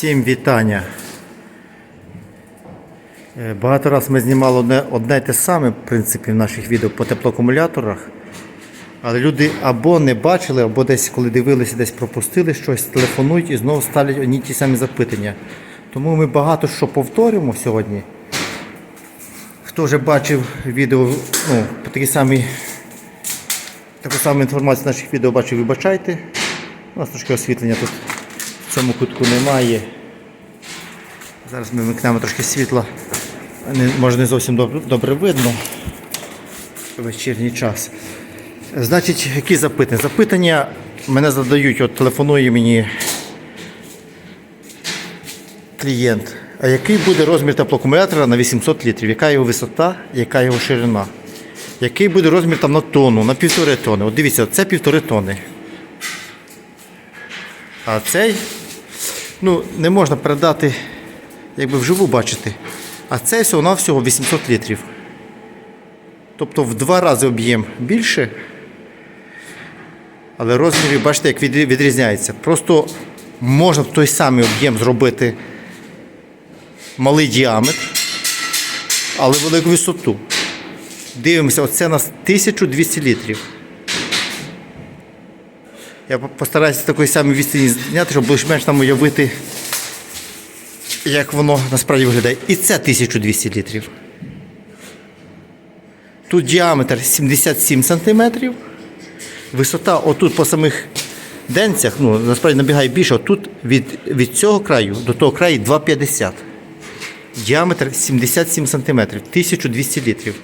Всім вітання. Е, Багато разів ми знімали одне, одне те саме в принципі, в наших відео по теплоакумуляторах. Але люди або не бачили, або десь, коли дивилися, десь пропустили щось, телефонують і знову ставлять одні ті самі запитання. Тому ми багато що повторюємо сьогодні. Хто вже бачив відео ну, по такій самій, таку саму інформацію наших відео бачив, вибачайте. У нас трошки освітлення тут в цьому кутку немає. Зараз ми вмикнемо трошки світла. Не, може не зовсім добре, добре видно. Вечірній час. Значить, які запитання? Запитання мене задають, от телефонує мені клієнт. А який буде розмір теплоакумулятора на 800 літрів? Яка його висота, яка його ширина? Який буде розмір там на тонну, на півтори тонни? От дивіться, це півтори тонни. А цей ну, не можна передати, якби вживу бачити. А цей всього-навсього 800 літрів. Тобто в два рази об'єм більше. Але розміри, бачите, як відрізняється. Просто можна той самий об'єм зробити малий діаметр, але велику висоту. Дивимося, оце у нас 1200 літрів. Я постараюся такої самої відстані зняти, щоб більш-менш там уявити, як воно насправді виглядає. І це 1200 літрів. Тут діаметр 77 см. Висота отут по самих денцях, ну насправді набігає більше, отут від, від цього краю до того краю 2,50. Діаметр 77 см, 1200 літрів.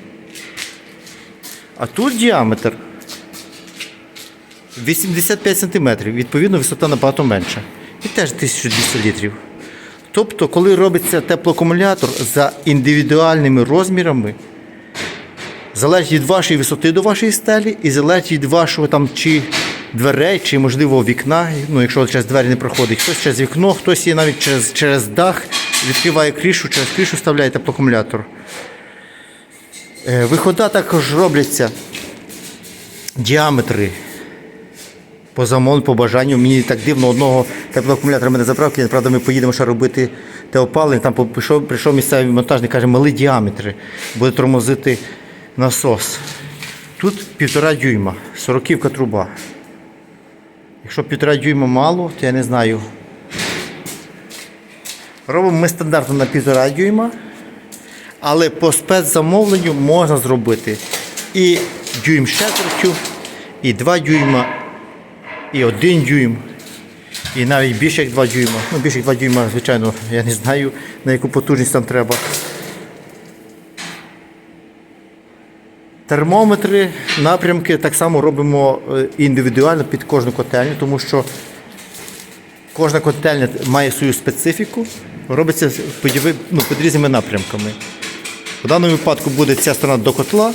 А тут діаметр 85 см, відповідно, висота набагато менша. І теж 1200 літрів. Тобто, коли робиться теплоакумулятор за індивідуальними розмірами, залежить від вашої висоти до вашої стелі і залежить від вашого там чи дверей, чи можливо вікна. Ну, якщо через двері не проходить, хтось через вікно, хтось є навіть через, через дах, відкриває кришу, через кришу вставляє теплоакумулятор. Е, Вихода також робляться діаметри по замовленню, по бажанню. Мені так дивно одного теплоакумулятора мене забрав клієнт. Правда, ми поїдемо ще робити те опалення. Там прийшов, прийшов місцевий монтажник, каже, мали діаметри, буде тормозити насос. Тут півтора дюйма, сороківка труба. Якщо півтора дюйма мало, то я не знаю. Робимо ми стандартно на півтора дюйма, але по спецзамовленню можна зробити і дюйм з четвертю, і 2 дюйма, і 1 дюйм, і навіть більше як 2 дюйма. Ну, більше як 2 дюйма, звичайно, я не знаю, на яку потужність там треба. Термометри, напрямки так само робимо е, індивідуально під кожну котельню, тому що кожна котельня має свою специфіку, робиться під, ну, під різними напрямками. В даному випадку буде ця сторона до котла,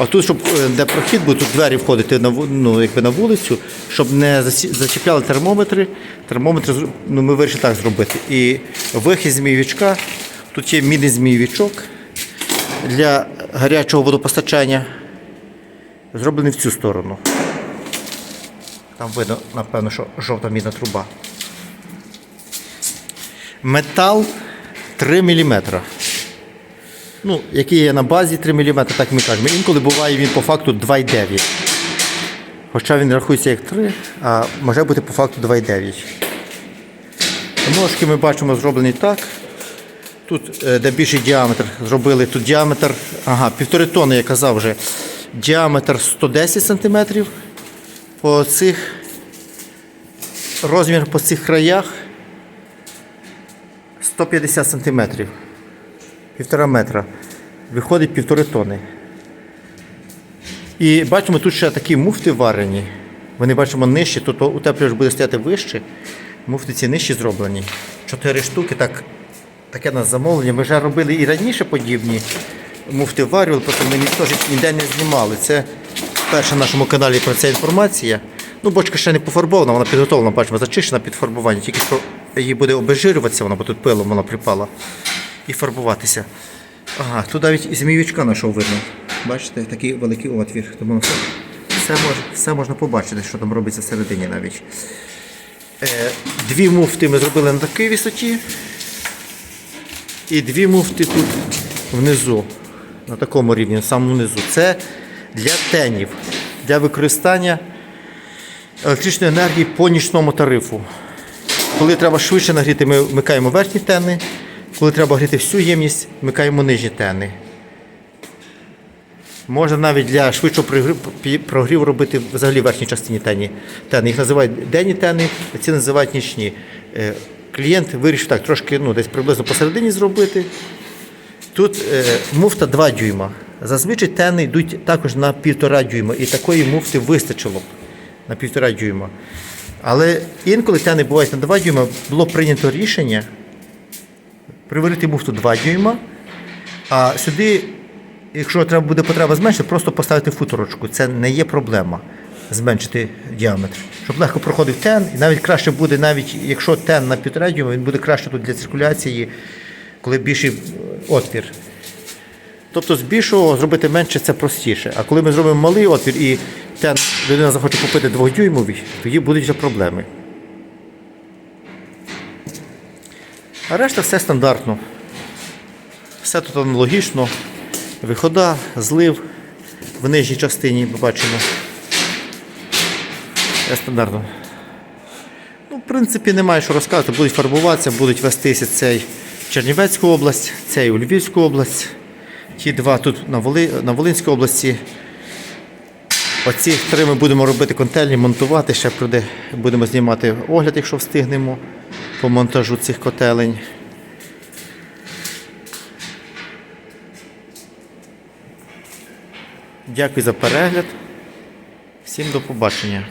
а тут, щоб е, де прохід буде, тут двері входити на, ну, якби на вулицю, щоб не зачіпляли термометри. Термометри ну, ми вирішили так зробити. І вихід змійовичка, тут є мідний змійовичок для гарячого водопостачання, зроблений в цю сторону. Там видно, напевно, що жовта мідна труба. Метал 3 мм. Ну, який є на базі 3 мм, так ми кажемо. Інколи буває він по факту 2,9. Хоча він рахується як 3, а може бути по факту 2,9. Ножки ми бачимо зроблені так. Тут, е, де більший діаметр, зробили тут діаметр, ага, півтори тонни, я казав вже. Діаметр 110 см. По цих розмір по цих краях 150 см. Півтора метра. Виходить півтори тонни. І бачимо, тут ще такі муфти варені. Вони бачимо нижчі, тут утеплювач буде стояти вище. Муфти ці нижчі зроблені. Чотири штуки, так, таке на замовлення. Ми вже робили і раніше подібні муфти варювали, просто ми ніхто ніде не знімали. Це перша на нашому каналі про це інформація. Ну, бочка ще не пофарбована, вона підготовлена, бачимо, зачищена під фарбування. Тільки що її буде обезжирюватися, вона, бо тут пилом вона припала. І фарбуватися. Ага, тут навіть і зміючка знайшов видно. Бачите, такий великий отвір. Тому все, все, мож, все можна побачити, що там робиться всередині навіть. Е, Дві муфти ми зробили на такій висоті. І дві муфти тут внизу, на такому рівні, на самому низу. Це для тенів, для використання електричної енергії по нічному тарифу. Коли треба швидше нагріти, ми вмикаємо верхні тени. Коли треба гріти всю ємність, вмикаємо нижні тени. Можна навіть для швидшого прогріву робити взагалі верхній частині тені. тени. Їх називають денні тени, а ці називають нічні. Е, Клієнт вирішив так, трошки ну, десь приблизно посередині зробити. Тут е, муфта 2 дюйма. Зазвичай тени йдуть також на 1,5 дюйма, і такої муфти вистачило б на 1,5 дюйма. Але інколи тени бувають на 2 дюйма, було прийнято рішення приварити муфту 2 дюйма, а сюди, якщо треба буде потреба зменшити, просто поставити футорочку. Це не є проблема зменшити діаметр. Щоб легко проходив тен, і навіть краще буде, навіть якщо тен на 1,5 дюйма, він буде краще тут для циркуляції, коли більший отвір. Тобто з більшого зробити менше це простіше. А коли ми зробимо малий отвір і тен людина захоче купити двохдюймовий, тоді будуть проблеми. А решта все стандартно. Все тут аналогічно. Вихода, злив в нижній частині ми бачимо. Все стандартно. Ну, в принципі, немає що розказати. Будуть фарбуватися, будуть вестися цей Чернівецьку область, цей у Львівську область. Ті два тут на, Воли... на Волинській області. Оці три ми будемо робити котельні, монтувати. Ще прийде, будемо знімати огляд, якщо встигнемо по монтажу цих котелень. Дякую за перегляд. Всім до побачення.